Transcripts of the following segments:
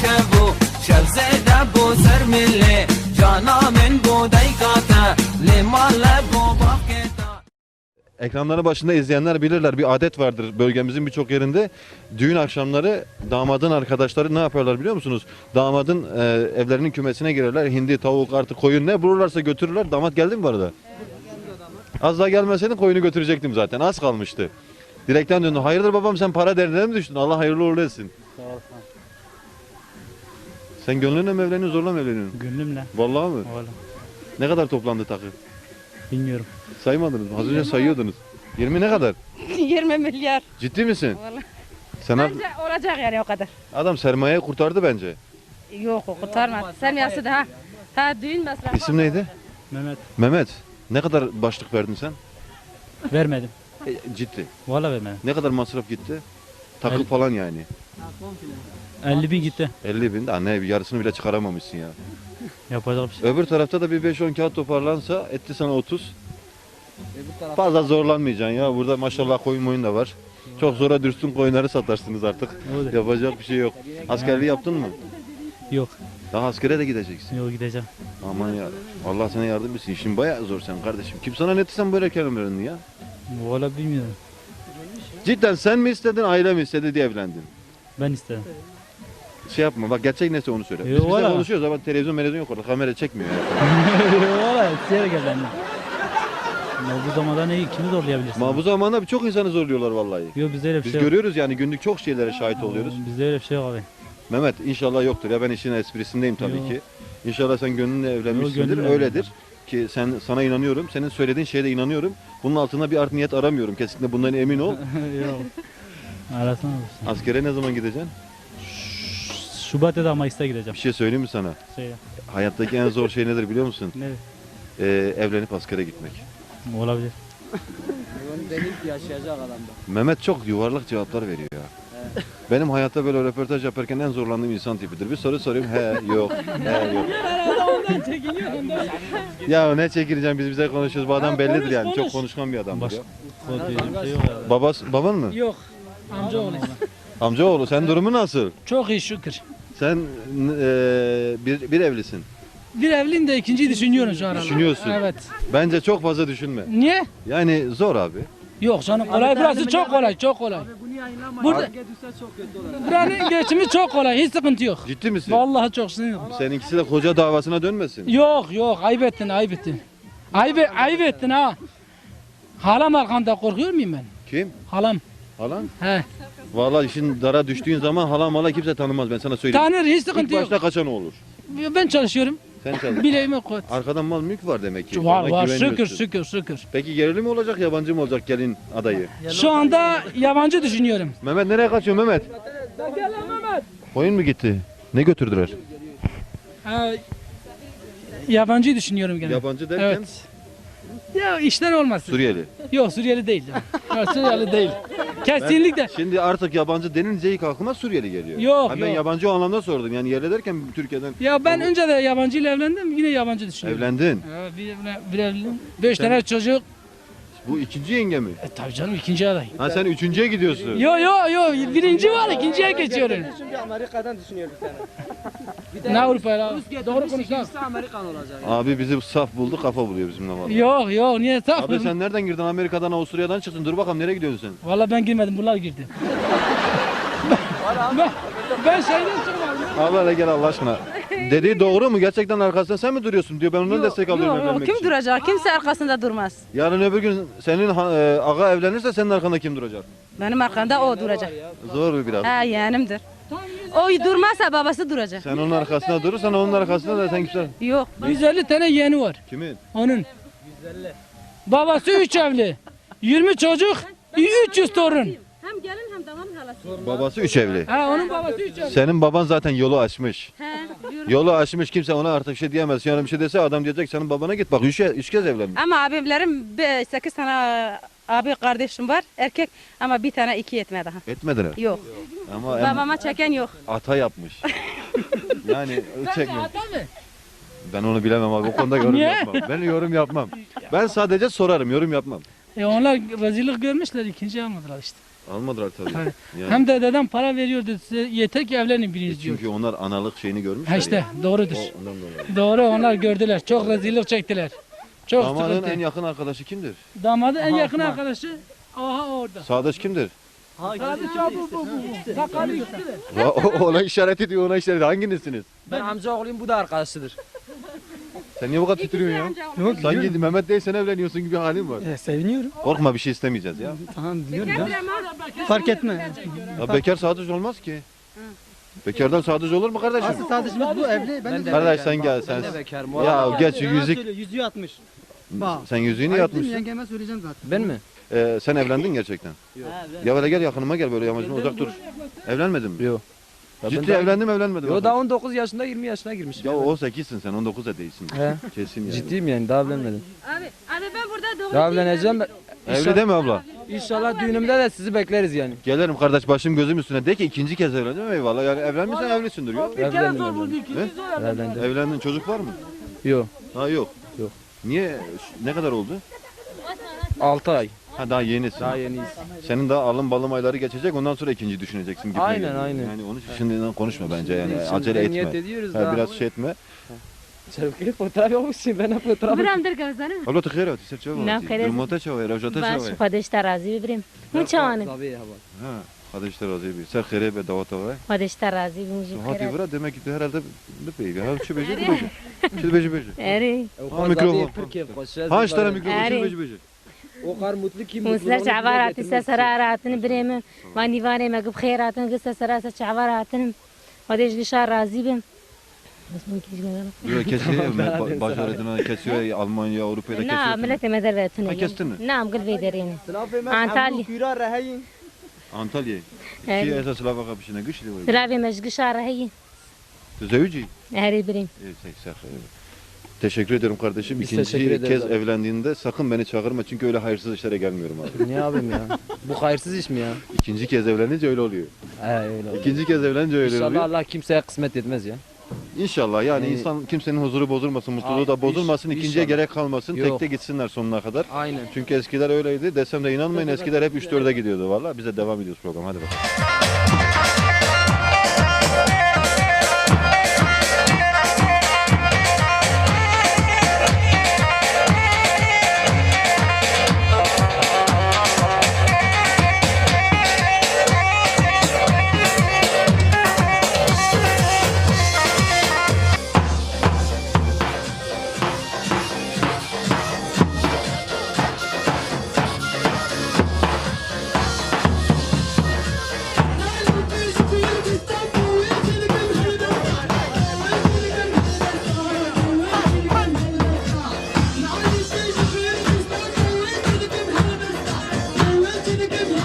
شبو شب زده بو سر ملی جانا من بو دیکاته لیمال بو باکتا Ekranları başında izleyenler bilirler bir adet vardır bölgemizin birçok yerinde. Düğün akşamları damadın arkadaşları ne yaparlar biliyor musunuz? Damadın e, evlerinin kümesine girerler. Hindi, tavuk, artık koyun ne bulurlarsa götürürler. Damat geldi mi bu arada? Az daha gelmeseydin koyunu götürecektim zaten. Az kalmıştı. Direkten döndü. Hayırdır babam sen para derdine mi düştün? Allah hayırlı uğurlu etsin. Sağ ol. Sen gönlünle mi evleniyorsun zorla mı evleniyorsun? Gönlümle. Vallahi mı? Valla. Ne kadar toplandı takı? Bilmiyorum. Saymadınız mı? Az önce sayıyordunuz. 20 ne kadar? 20 milyar. Ciddi misin? Vallahi. Sen ab- Bence olacak yani o kadar. adam sermayeyi kurtardı bence. Yok o kurtarmaz. Sen yası da ha. Ha düğün masrafı. İsim neydi? Mehmet. Mehmet. Ne kadar başlık verdin sen? Vermedim. E, ciddi. Valla vermedim. Ne kadar masraf gitti? Takı El- falan yani. 50 bin gitti. 50 bin de anne yarısını bile çıkaramamışsın ya. Yapacak bir şey. Öbür tarafta da bir 5-10 kağıt toparlansa etti sana 30. Fazla zorlanmayacaksın ya. Burada maşallah koyun moyun da var. Çok zora düştün koyunları satarsınız artık. Öyle. Yapacak bir şey yok. Askerliği yaptın mı? Yok. Daha askere de gideceksin. Yok gideceğim. Aman ya. Allah sana yardım etsin. İşin bayağı zor sen kardeşim. Kim sana ne sen böyle kelimelerini ya? Valla bilmiyorum. Cidden sen mi istedin, aile mi istedi diye evlendin? Ben istedim. Şey yapma bak gerçek neyse onu söyle. Biz bize valla. konuşuyoruz ama televizyon televizyon yok orada kamera çekmiyor ya. Valla isteyerek evlendim. Ya bu zamanda ne kimi zorlayabilirsin? Ama bu zamanda çok insanı zorluyorlar vallahi. Yok bizde öyle bir Biz şey yok. görüyoruz yani günlük çok şeylere şahit oluyoruz. Bizde öyle bir şey yok abi. Mehmet inşallah yoktur ya ben işin esprisindeyim tabii Yok. ki. İnşallah sen gönlünle evlenmişsindir gönlümle öyledir. Ki sen sana inanıyorum. Senin söylediğin şeye de inanıyorum. Bunun altında bir art niyet aramıyorum. Kesinlikle bundan emin ol. yok. Arasana olsun. Askere ne zaman gideceksin? Şubat ya da Mayıs'ta gideceğim. Bir şey söyleyeyim mi sana? Söyle. Hayattaki en zor şey nedir biliyor musun? Ne? Ee, evlenip askere gitmek. Olabilir. Mehmet çok yuvarlak cevaplar veriyor ya. Benim hayatta böyle röportaj yaparken en zorlandığım insan tipidir. Bir soru sorayım. He yok. He yok. ya ne çekileceğim biz bize konuşuyoruz. Bu adam bellidir yani. Çok konuşkan bir adamdır Baş... bir şey yok baban mı? Yok. Amcaoğlu. Amcaoğlu sen durumu nasıl? Çok iyi şükür. Sen e, bir, bir evlisin. Bir evliyim de ikinciyi düşünüyorum şu an. Düşünüyorsun. Evet. Bence çok fazla düşünme. Niye? Yani zor abi. Yok canım kolay burası çok kolay çok kolay. Burada buranın geçimi çok kolay hiç sıkıntı yok. Ciddi misin? Vallahi çok sıkıntı yok. Seninkisi de koca davasına dönmesin. Yok yok ayıp ettin ayıp ettin. Ayıp, ayıp ettin ha. Halam arkamda korkuyor muyum ben? Kim? Halam. Halan? He. Vallahi işin dara düştüğün zaman halam mala kimse tanımaz ben sana söyleyeyim. Tanır hiç İlk sıkıntı yok. başta kaçan o olur. Ben çalışıyorum. Sen çalış. Bileğime kuvvet. Arkadan mal mülk var demek ki. Var Ona var güveniyorsun. şükür şükür şükür. Peki yerli mi olacak yabancı mı olacak gelin adayı? Şu anda yabancı düşünüyorum. Mehmet. Nereye kaçıyor Mehmet? Koyun mu gitti? Ne götürdüler? Ha, yabancı düşünüyorum gene. Yabancı derken Evet. Ya işler olmasın. Suriyeli. Yok Suriyeli değil. Ya, Suriyeli değil. Kesinlikle. Şimdi artık yabancı denince ilk aklıma Suriyeli geliyor. Yok, Ha, ben yok. yabancı o anlamda sordum. Yani yerli derken Türkiye'den Ya ben önce de yabancı ile evlendim yine yabancı düşünüyorum. evlendin. Evet, bir, evlen- bir evlendim. Beş tane çocuk. Bu ikinci yenge mi? E, tabii canım ikinci aday. Ha sen üçüncüye gidiyorsun. Yo yo yo birinci var ikinciye geçiyorum. Şimdi Amerika'dan düşünüyor bir tane. Ne Avrupa'ya Doğru konuş lan. Amerikan olacak. Abi bizi saf buldu kafa buluyor bizimle vallahi. Yok yok niye Abi tak? sen nereden girdin? Amerika'dan, Avusturya'dan çıktın. Dur bakalım nereye gidiyorsun sen? Valla ben girmedim bunlar girdi. ben, ben şeyden çıkmadım. Hele gel Allah aşkına. Dediği doğru mu? Gerçekten arkasında sen mi duruyorsun diyor. Ben ondan destek alıyorum Yok yok evlenmek kim için. duracak? Kimse arkasında durmaz. Yarın öbür gün senin ha- e, ağa evlenirse senin arkanda kim duracak? Benim arkamda o duracak. Zor biraz. Ha yeğenimdir. O durmazsa babası duracak. Sen onun arkasında durursan onun arkasında da sen kimse... Yok. 150 tane yeğeni var Kimin? onun. Babası üç evli. 20 çocuk, 300 torun. Hem gelin hem damat halası. Babası üç evli. Ha onun babası üç evli. Senin baban zaten yolu açmış. He, diyorum. Yolu açmış kimse ona artık bir şey diyemez. Yani bir şey dese adam diyecek senin babana git bak üç, üç kez evlenmiş. Ama abimlerim 8 tane abi kardeşim var erkek ama bir tane iki yetmedi daha. Etmediler. Yok. Ama Babama çeken yok. ata yapmış. yani çekme. Ata mı? Ben onu bilemem abi. O konuda yorum Niye? yapmam. Ben yorum yapmam. Ben sadece sorarım, yorum yapmam. E onlar rezillik görmüşler ikinci almadılar işte. Almadılar tabii. Yani, Hem de dedem para veriyordu size yeter ki evlenin biriniz diyor. çünkü onlar analık şeyini görmüşler. Ha işte ya. doğrudur. O- ondan dolayı. Doğru onlar gördüler. Çok rezillik çektiler. Çok Damadın sıkıntı. en yakın arkadaşı kimdir? Damadın en yakın arkadaşı aha orada. Sadıç kimdir? Sadece bu bu bu. Sakallı de. O- ona işaret ediyor, ona işaret ediyor. Hanginizsiniz? Ben amca oğluyum bu da arkadaşıdır. Sen niye bu kadar titriyorsun ya? Yok Sanki Mehmet değil sen evleniyorsun gibi halin var. E, seviniyorum. Korkma bir şey istemeyeceğiz ya. Tamam biliyorum ya. Fark etme. Ya bekar sadıç olmaz ki. Bekardan sadıç olur mu kardeşim? Asıl sadıcımız bu evli. Ben de Kardeş sen gel sen. Ben de bekarım. Ya geç yüzük. söyle, Yüzüğü atmış. Bak. Sen yüzüğünü Ayıp değil mi? yatmışsın. Yengeme söyleyeceğim zaten. Ben mi? Ee, sen evlendin gerçekten. Ya böyle gel yakınıma gel böyle yamacına uzak dur. Evlenmedin mi? Yok. Ya ben Ciddi daha- evlendim evlenmedim. Yo daha 19 yaşında 20 yaşına girmişim. Ya 18'sin sen 19 da değilsin. He. Kesin yani. Ciddiyim yani daha evlenmedim. Abi, abi ben burada doğru Daha evleneceğim. Evli değil mi abla? İnşallah düğünümde de sizi bekleriz yani. Gelirim kardeş başım gözüm üstüne. De ki ikinci kez evlendim eyvallah. Yani evlenmişsen evlisindir yok. Bir kere Evlendim, zor buldu evlendim. ikinci zor. Evlendim. Evlendin çocuk var mı? Yok. Ha yok. Yok. Niye? Ne kadar oldu? 6 ay. Ha daha yenisin. Daha yeniyiz. Senin daha alım balım ayları geçecek ondan sonra ikinci düşüneceksin. gitmeye Aynen, geliyor. aynen. Yani onun için şimdiden konuşma bence yani Şimdi acele etme. Niyet ediyoruz Ha, daha. biraz şey etme. Çevkili fotoğraf yokmuş ben hep fotoğraf برام درگوزانه Abla tıkıyor ya. Tisir çava. Ne kadar- Durmata çava. Rojata باش çava. خودش ترازی ببریم اون چانه Tabii ya bak. Ha. Hadi işte razı bir. Sen khere be davata var. خودش ترازی بموجی Hadi خیره bura demek ki herhalde ne peyga. Ha şu beji bu beji. Şu beji beji. اری Ha, mikrofon. Ha işte mikrofon. mikrofon şu Eri. beji beji. O kadar mutlu ki مسلر شعبارات سسرا راتن بريم واني واني ما قب خيراتن قصة سراسة شعباراتن وديش قشار رازي بم بس ممكن يقول Diyor kesiyor. ba- Baş öğretmen kesiyor. Almanya, Avrupa'da نعم kesiyor. ملت ما دربتن Ha, kestin mi? نعم قل في دريني Antalya. Antalya. Antalya. Ki هاري esas lava kapışına güçlü var. سلابي مش قشار هي Tezevücü. هاري بريم Evet, sak- sak- evet. Teşekkür ediyorum kardeşim. Biz İkinci ederiz kez abi. evlendiğinde sakın beni çağırma çünkü öyle hayırsız işlere gelmiyorum abi. Niye abim ya? Bu hayırsız iş mi ya? İkinci kez evlenince öyle oluyor. He öyle oldu. İkinci kez evlenince öyle İnşallah oluyor. Allah kimseye kısmet etmez ya. İnşallah yani Yani- insan kimsenin huzuru bozulmasın, mutluluğu da bozulmasın, inş- ikinciye inşallah. gerek kalmasın, Yok. tekte gitsinler sonuna kadar. Aynen. Çünkü eskiler öyleydi. Desem de inanmayın eskiler hep 3-4'e gidiyordu valla. Biz de devam ediyoruz program. Hadi bakalım. to give me.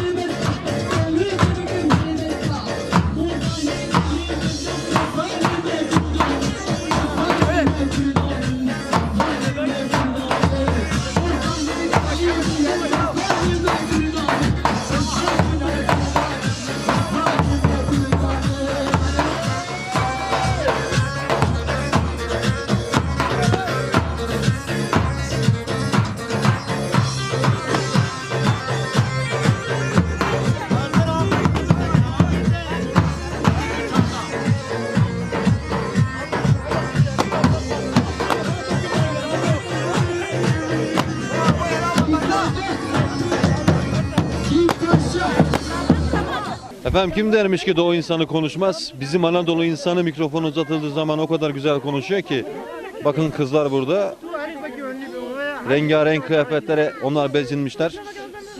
Efendim kim dermiş ki doğu insanı konuşmaz? Bizim Anadolu insanı mikrofon uzatıldığı zaman o kadar güzel konuşuyor ki. Bakın kızlar burada. Rengarenk kıyafetlere onlar bezinmişler.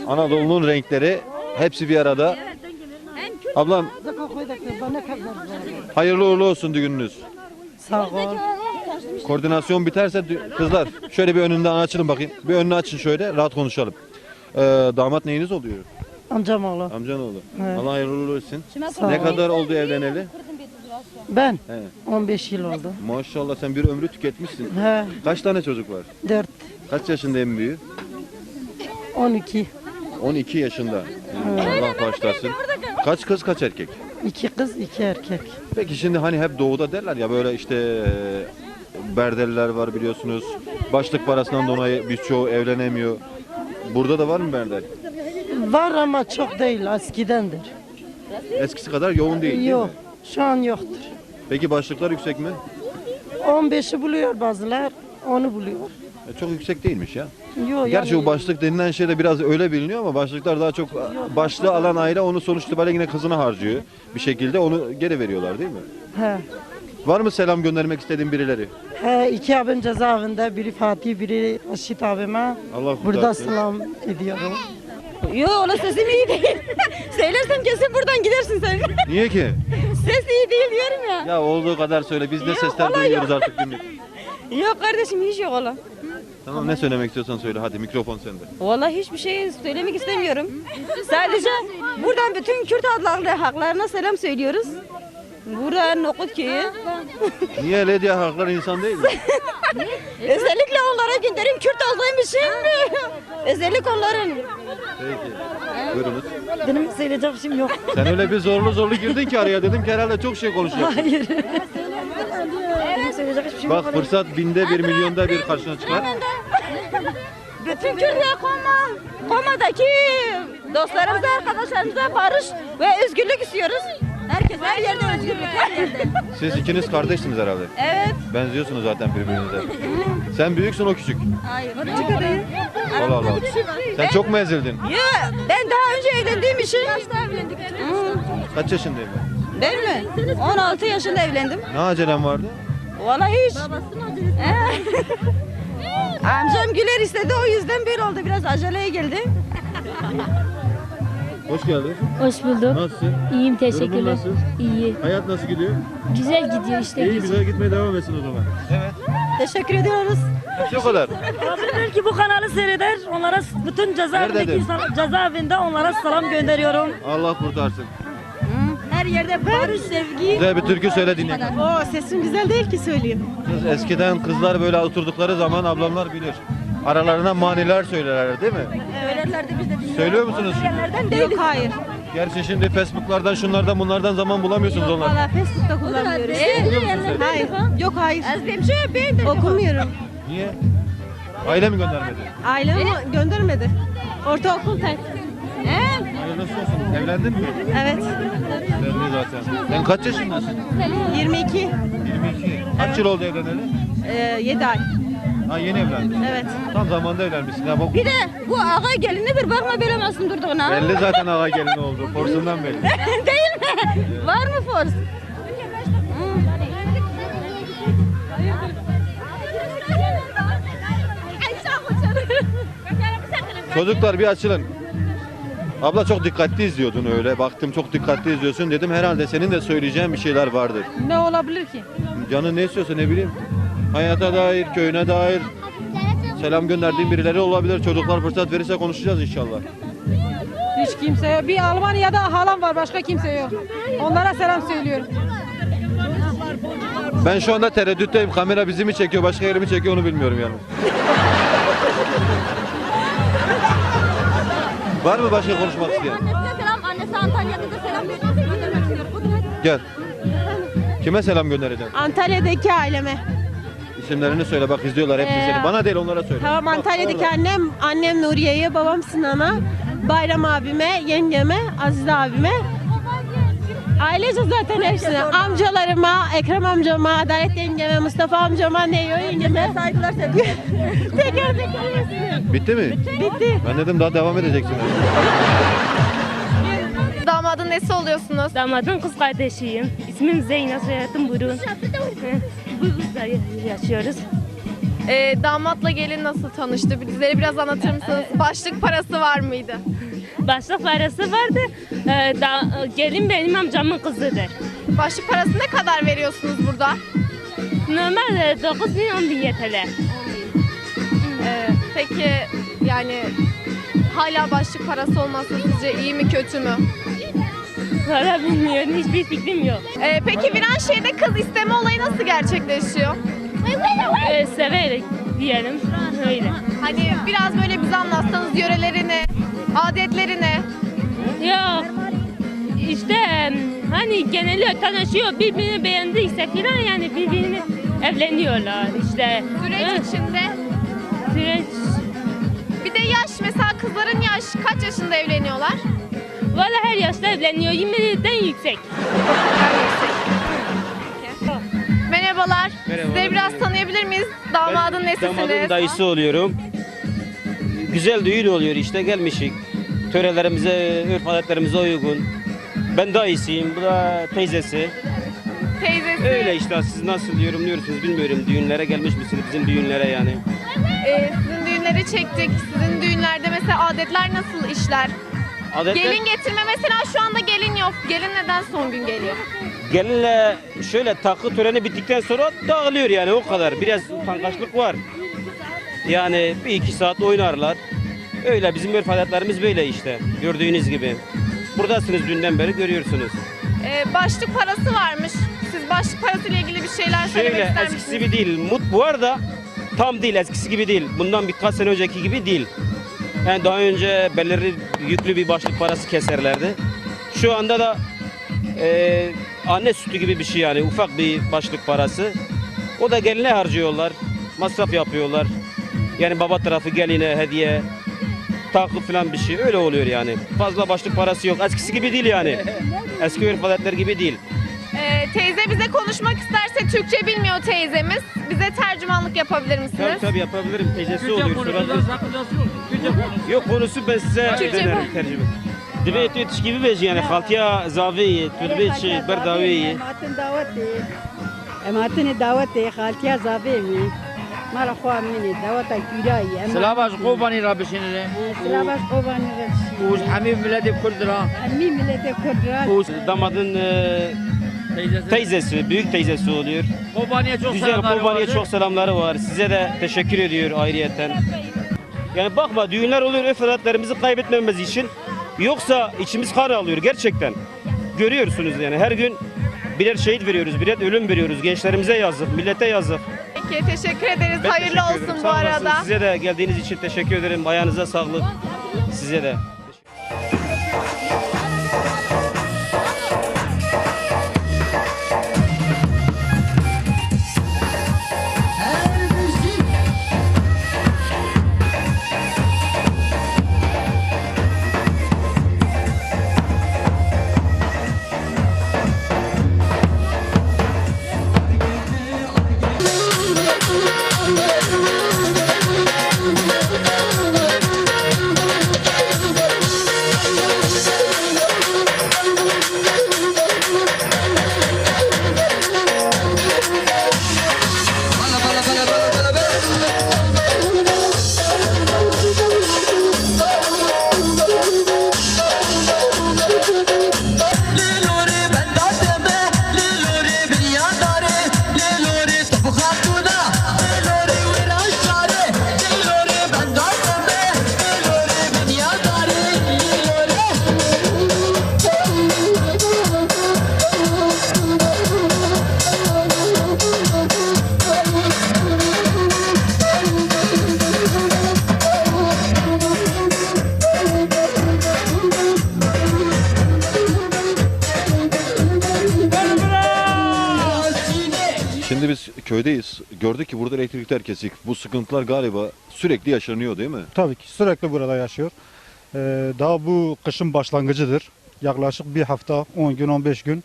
Anadolu'nun renkleri hepsi bir arada. Ablam hayırlı uğurlu olsun düğününüz. Sağ ol. Koordinasyon biterse kızlar şöyle bir önünden açılın bakayım. Bir önünü açın şöyle rahat konuşalım. Ee, damat neyiniz oluyor? Amcam oğlu. Amcan oğlu. Evet. Allah hayırlı uğurlu olsun. Sağ Ne ol. kadar oldu evleneli? Ben He. 15 yıl oldu. Maşallah sen bir ömrü tüketmişsin. He, Kaç tane çocuk var? 4, Kaç yaşında en büyüğü? 12. 12 yaşında. Allah bağışlasın. Kaç kız kaç erkek? 2 kız, 2 erkek. Peki şimdi hani hep doğuda derler ya böyle işte e, berdeliler var biliyorsunuz. Başlık parasından dolayı birçoğu evlenemiyor. Burada da var mı berdel? Var ama çok değil eskidendir. Eskisi kadar yoğun değil değil Yok. mi? Şu an yoktur. Peki başlıklar yüksek mi? 15'i buluyor bazılar. Onu buluyor. E, çok yüksek değilmiş ya. Yok Gerçi yani, bu başlık denilen şey de biraz öyle biliniyor ama başlıklar daha çok başlığı alan aile onu sonuç itibariyle yine kızına harcıyor. Bir şekilde onu geri veriyorlar değil mi? He. Var mı selam göndermek istediğin birileri? He, iki abim cezaevinde. Biri Fatih, biri Aşit abime. Allah Burada selam ediyorum. Yok ola sesim iyi değil. Söylersem kesin buradan gidersin sen. Niye ki? Ses iyi değil diyorum ya. Ya olduğu kadar söyle. Biz ne Yok, sesler vallahi duyuyoruz artık günlük. Yok kardeşim hiç yok ola. Tamam ne söylemek istiyorsan söyle hadi mikrofon sende. Vallahi hiçbir şey söylemek istemiyorum. Sadece buradan bütün Kürt adlarlı haklarına selam söylüyoruz. Burada Nokut Köyü. Niye öyle diye haklar insan değil mi? Özellikle onlara gönderim Kürt olduğum için. Özellikle onların. Peki. Buyurunuz. Benim söyleyecek şeyim yok. Sen öyle bir zorlu zorlu girdin ki araya dedim ki herhalde çok şey konuşuyorsun. Hayır. Benim söyleyecek hiçbir şeyim Bak fırsat binde bir milyonda bir karşına çıkar. Bütün Türkiye Koma, Koma'daki dostlarımıza, arkadaşlarımıza barış ve özgürlük istiyoruz. Herkes her yerde özgürlük, her yerde. Siz ikiniz kardeşsiniz herhalde. Evet. Benziyorsunuz zaten birbirinize. Sen büyüksün o küçük. Hayır, küçük adayım. Allah Allah. Sen çok mu ezildin? Ya ben daha önce evlendiğim için. Kaçta evlendik? Kaç yaşındaydın? Ben mi? 16 yaşında evlendim. Ne acelem vardı? Vallahi hiç. Amcam Güler istedi o yüzden böyle oldu. Biraz aceleye geldi. Hoş geldin. Hoş bulduk. Nasılsın? İyiyim Durumun teşekkürler. nasıl? İyi. Hayat nasıl gidiyor? Güzel gidiyor işte. İyi güzel. güzel gitmeye devam etsin o zaman. Evet. Teşekkür ediyoruz. Hepsi o kadar. Belki bu kanalı seyreder. Onlara bütün cezaevindeki Nerededir? insan- cezaevinde onlara selam gönderiyorum. Allah kurtarsın. Her yerde barış, sevgi. Güzel bir türkü söyle dinleyelim. O sesim güzel değil ki söyleyeyim. Kız eskiden kızlar böyle oturdukları zaman ablamlar bilir. Aralarına maniler söylerler değil mi? Söylerlerdi biz de. Söylüyor musunuz şimdi? Nereden değiliz. Yok hayır. Gerçi şimdi Facebook'lardan şunlardan bunlardan zaman bulamıyorsunuz onlar. Valla Facebook'ta kullanmıyoruz. Hayır. Yok hayır. Ezbemşe ben de okumuyorum. Niye? Aile mi göndermedi? Ailem göndermedi. Ortaokul terk. Hayırlısı olsun. Evlendin mi? Evet. Evlendi zaten. Sen kaç yaşındasın? 22. 22. Kaç yıl oldu evleneli? 7 ay. Ha yeni evlendin. Evet. Tam zamanda evlenmişsin. Ya bak Bir de bu ağa gelinidir bakma böyle masum durduğuna. belli zaten ağa gelin oldu. Forsundan belli. Değil mi? Var mı force? Çocuklar bir açılın. Abla çok dikkatli izliyordun öyle. Baktım çok dikkatli izliyorsun. Dedim herhalde senin de söyleyeceğin bir şeyler vardır. Ne olabilir ki? Canın ne istiyorsa ne bileyim. Hayata dair, köyüne dair selam gönderdiğin birileri olabilir. Çocuklar fırsat verirse konuşacağız inşallah. Hiç kimse yok. Bir Almanya'da halam var başka kimse yok. Onlara selam söylüyorum. Ben şu anda tereddütteyim. Kamera bizi mi çekiyor, başka yeri mi çekiyor onu bilmiyorum yani. Var mı başka konuşmak isteyen? selam, annesi Antalya'da da selam göndermek. Gel. Kime selam göndereceksin? Antalya'daki aileme. İsimlerini söyle bak izliyorlar hepsi Ee, seni. Bana değil onlara söyle. Tamam Bak, Antalya'daki orada. annem, annem Nuriye'ye, babam Sinan'a, Bayram abime, yengeme, Aziz abime. Ailece zaten hepsine. Amcalarıma, Ekrem amcama, Adalet yengeme, Mustafa amcama, Neyo yengeme. Saygılar sevgiler. teker teker hepsine. Bitti mi? Bitti. Ben dedim daha devam edeceksiniz. Damadın nesi oluyorsunuz? Damadın kız kardeşiyim. İsmim Zeynep, soyadım Burun. Kızla yaşıyoruz. Ee, damatla gelin nasıl tanıştı? Bizlere biraz anlatır mısınız? Başlık parası var mıydı? Başlık parası vardı. Ee, da, gelin benim amcamın kızıdır. Başlık parası ne kadar veriyorsunuz burada? Normal 9 bin 10 bin yeterli. Ee, peki yani hala başlık parası olması sizce iyi mi kötü mü? Valla bilmiyorum. Hiçbir fikrim yok. Ee, peki Viranşehir'de kız isteme olayı nasıl gerçekleşiyor? Ee, severek diyelim. Öyle. Hani biraz böyle bize anlatsanız yörelerini, adetlerini. Yok. İşte hani genelde tanışıyor, birbirini beğendiyse filan yani birbirini evleniyorlar işte. Süreç Evet, içinde süreç. bir de yaş mesela kızların yaş kaç yaşında evleniyorlar? Valla her yaşta evleniyor. 20'den yüksek. Merhabalar. Size biraz tanıyabilir miyiz? Damadın nesisiniz? Damadın dayısı oluyorum. Güzel düğün oluyor işte gelmişik. Törelerimize, örf adetlerimize uygun. Ben dayısıyım, bu da teyzesi. Teyzesi. Öyle işte siz nasıl yorumluyorsunuz bilmiyorum. Düğünlere gelmiş misiniz bizim düğünlere yani? Ee, sizin düğünleri çektik. Sizin düğünlerde mesela adetler nasıl işler? Adetler, Gelin getirme mesela şu anda gelin yok. Gelin neden son gün geliyor? gelinle şöyle takı töreni bittikten sonra dağılıyor yani o kadar. Biraz utangaçlık var. Yani bir iki saat oynarlar. Öyle bizim örf adetlerimiz böyle işte gördüğünüz gibi. Buradasınız dünden beri görüyorsunuz. Ee, başlık parası varmış. Siz başlık parası ile ilgili bir şeyler söylemek Şöyle ister eskisi misiniz? gibi değil. Mut var da tam değil eskisi gibi değil. Bundan birkaç sene önceki gibi değil. Yani daha önce belirli yüklü bir başlık parası keserlerdi. Şu anda da e, anne sütü gibi bir şey yani ufak bir başlık parası. O da geline harcıyorlar. Masraf yapıyorlar. Yani baba tarafı geline hediye takı falan bir şey öyle oluyor yani. Fazla başlık parası yok. Eskisi gibi değil yani. Eski örf adetler gibi değil. Ee, teyze bize konuşmak isterse Türkçe bilmiyor teyzemiz. Bize tercümanlık yapabilir misiniz? Tabii tabii yapabilirim. Teyzesi oluyor. sorabilir. Yok konusu ben size Türkçe dönerim tercüme. Dibê tu tişkî bibêjî yani xaltiya zaveyê tu dibê berdaweyê Ematın daveti. Ematın daveti haltiya zavemi. Mara xwa mini daveta kürayı. Silavaş qobani ra bişinire. Silavaş kovanı Uz reçi. hemî milleti Kurd ra. Emmi millete kurdra. Bu damadın e, Teyzesi. teyzesi, büyük teyzesi oluyor. Qobaniye çok Güzel selamlar Kurbaniye vardır. çok selamları var. Size de teşekkür ediyor ayrıyeten. Yani bakma düğünler oluyor örf adetlerimizi kaybetmememiz için. Yoksa içimiz kan alıyor gerçekten. Görüyorsunuz yani her gün birer şehit veriyoruz, birer ölüm veriyoruz. Gençlerimize yazık, millete yazık. Peki teşekkür ederiz. Ben Hayırlı teşekkür olsun ederim. bu Sağ olasın. arada. Size de geldiğiniz için teşekkür ederim. Ayağınıza sağlık. Size de. Köydeyiz. Gördük ki burada elektrikler kesik. Bu sıkıntılar galiba sürekli yaşanıyor değil mi? Tabii ki sürekli burada yaşıyor. Ee, daha bu kışın başlangıcıdır. Yaklaşık bir hafta, 10 gün, 15 gün.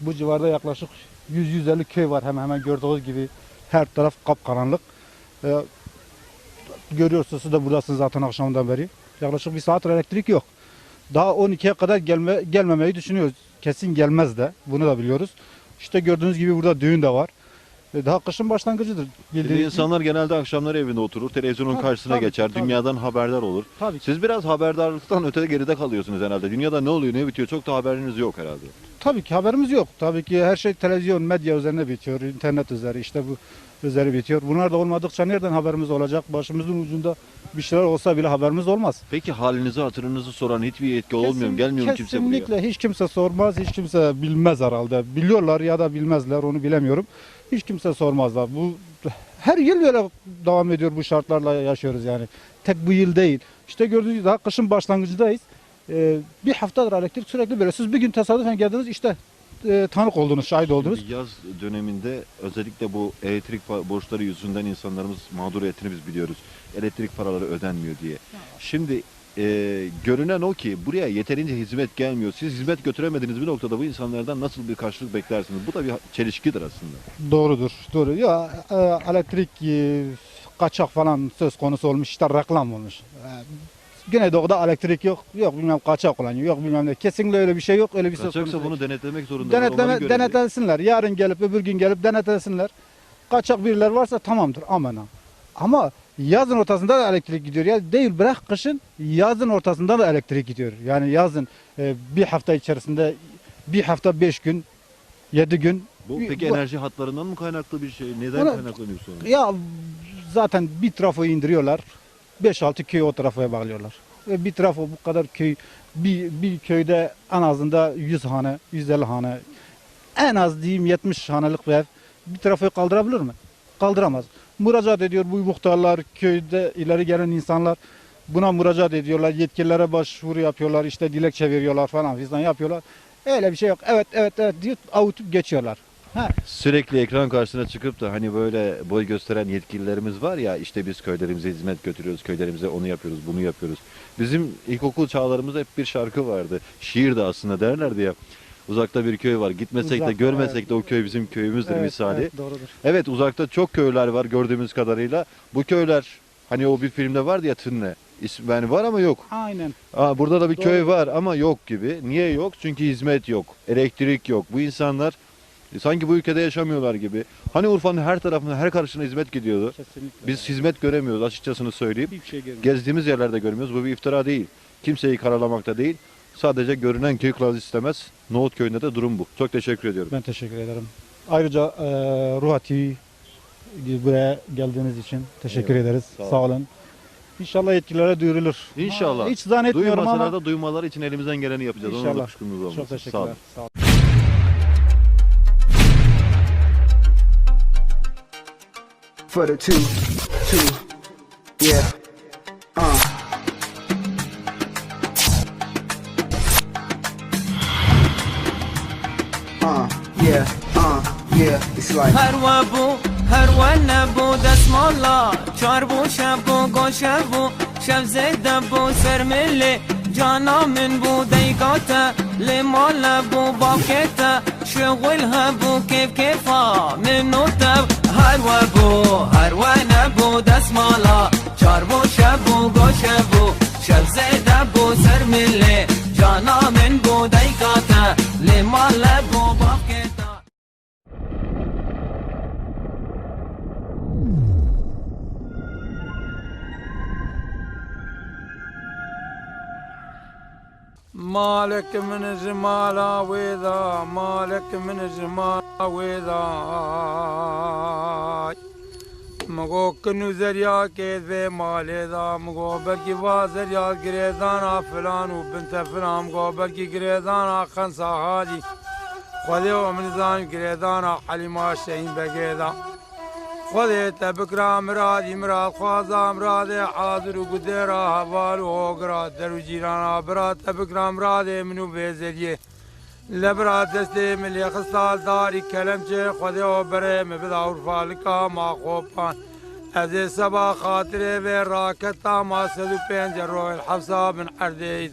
Bu civarda yaklaşık 100-150 köy var hemen hemen gördüğünüz gibi. Her taraf kapkaranlık. Ee, görüyorsunuz siz de buradasınız zaten akşamdan beri. Yaklaşık bir saattir elektrik yok. Daha 12'ye kadar gelme, gelmemeyi düşünüyoruz. Kesin gelmez de. Bunu da biliyoruz. İşte gördüğünüz gibi burada düğün de var. Ee, Daha kışın başlangıcıdır. Bildiğiniz gibi. insanlar genelde akşamları evinde oturur, televizyonun Tabii, karşısına tabii, geçer, tabii. dünyadan haberdar olur. Tabii ki. Siz biraz haberdarlıktan öte geride kalıyorsunuz herhalde. Dünyada ne oluyor, ne bitiyor çok da haberiniz yok herhalde. Tabii ki haberimiz yok. Tabii ki her şey televizyon, medya üzerine bitiyor, internet üzeri işte bu üzeri bitiyor. Bunlar da olmadıkça nereden haberimiz olacak? Başımızın ucunda bir şeyler olsa bile haberimiz olmaz. Peki halinizi, hatırınızı soran hiçbir yetki olmuyor mu? Gelmiyor mu kimse buraya? Kesinlikle hiç kimse sormaz, hiç kimse bilmez herhalde. Biliyorlar ya da bilmezler onu bilemiyorum. Hiç kimse sormazlar. Bu her yıl böyle devam ediyor bu şartlarla yaşıyoruz yani. Tek bu yıl değil. İşte gördüğünüz gibi daha kışın başlangıcındayız. Ee, bir haftadır elektrik sürekli böyle. Siz bir gün tesadüfen geldiniz işte e, tanık oldunuz, şahit oldunuz. Şimdi yaz döneminde özellikle bu elektrik borçları yüzünden insanlarımız mağduriyetini biz biliyoruz. Elektrik paraları ödenmiyor diye. Şimdi e, görünen o ki buraya yeterince hizmet gelmiyor. Siz hizmet götüremediğiniz bir noktada bu insanlardan nasıl bir karşılık beklersiniz? Bu da bir çelişkidir aslında. Doğrudur, doğru. Ya e, elektrik e, kaçak falan söz konusu olmuş, işte reklam olmuş. E, Güneydoğu'da elektrik yok, yok bilmem kaçak olan yok bilmem ne. Kesinlikle öyle bir şey yok, öyle bir söz konusu. Kaçaksa bunu denetlemek onların Denetleme, denetlensinler. Yarın gelip öbür gün gelip denetlesinler. Kaçak biriler varsa tamamdır aman. Ama yazın ortasında da elektrik gidiyor. Ya değil bırak kışın yazın ortasında da elektrik gidiyor. Yani yazın e, bir hafta içerisinde bir hafta beş gün yedi gün Bu peki Bu- enerji hatlarından mı kaynaklı bir şey? Neden Buna- kaynaklanıyor sonra? ya zaten bir trafoyu indiriyorlar. 5-6 köyü o trafoya bağlıyorlar. Ve bir trafo bu kadar köy bir, bir köyde en azında 100 hane, 150 hane en az diyeyim 70 hanelik bir ev bir trafoyu kaldırabilir mi? Kaldıramaz. Müracaat ediyor bu muhtarlar, köyde ileri gelen insanlar buna müracaat ediyorlar. Yetkililere başvuru yapıyorlar, işte dilekçe veriyorlar falan filan yapıyorlar. Öyle bir şey yok. Evet evet evet diyor avutup geçiyorlar. Ha, Sürekli ekran karşısına çıkıp da hani böyle boy gösteren yetkililerimiz var ya işte biz köylerimize hizmet götürüyoruz, köylerimize onu yapıyoruz, bunu yapıyoruz. Bizim ilkokul çağlarımızda hep bir şarkı vardı. Şiir de aslında derlerdi ya. Uzakta bir köy var. Gitmesek de Uzak, görmesek evet. de o köy bizim köyümüzdür evet, misali. evet, doğrudur. Evet uzakta çok köyler var gördüğümüz kadarıyla. Bu köyler hani o bir filmde vardı ya Tünne. İsmi yani var ama yok. Aynen. Aa, burada da bir köy Doğru. var ama yok gibi. Niye yok? Çünkü hizmet yok. Elektrik yok. Bu insanlar e, sanki bu ülkede yaşamıyorlar gibi. Hani Urfa'nın her tarafına, her karşına hizmet gidiyordu. Kesinlikle. Biz hizmet göremiyoruz açıkçasını söyleyeyim. Hiçbir şey görmüyoruz. Gezdiğimiz yerlerde görmüyoruz. Bu bir iftira değil. Kimseyi karalamakta değil. Sadece görünen köy kılavuz istemez. Nohut köyünde de durum bu. Çok teşekkür ediyorum. Ben teşekkür ederim. Ayrıca e, Ruha TV buraya geldiğiniz için teşekkür Eyvallah, ederiz. sağ Sağ olun. İnşallah yetkililere duyurulur. İnşallah. Hiç zannetmiyorum Duymasalar ama da duymalar için elimizden geleni yapacağız. Ona da İnşallah. kuşkumuz çok Sağ teşekkürler. olun. Sağ olun. for the two, two, yeah, yeah, it's like. هر و بو هر و نبو دست مالا چار بو شب بو گو شب بو شب زده بو سر ملی جانا من بو دیگاتا لی مال بو باکتا شغل هبو کیف کیفا منو تب هر و بو هر و نبو دست مالا چار بو شب بو گو شب بو شب زده بو سر ملی جانا من بو دیگاتا لی مال بو باکتا مالك من جمال وذا مالك من جمال وذا مگو کنو زریا که ذی مال ذا مگو بلکی وا زریا گریزانا فلان و فلان مگو بلکی گریزانا خنسا هادی خودی من زان گریزانا حلیما شهین بگیدا خودی تبکرا مرادی مراد خوازا مراد حاضر و قدرا حوال و هوگرا درو جیرانا. برا تبکرا مراد منو بیزریه لبرا دستی ملی خستال داری کلم چه خودی و بره. مبدا عرفالکا ما خوبان. از سبا خاطره و راکتا ما سدو پنج روح الحفصة من عرده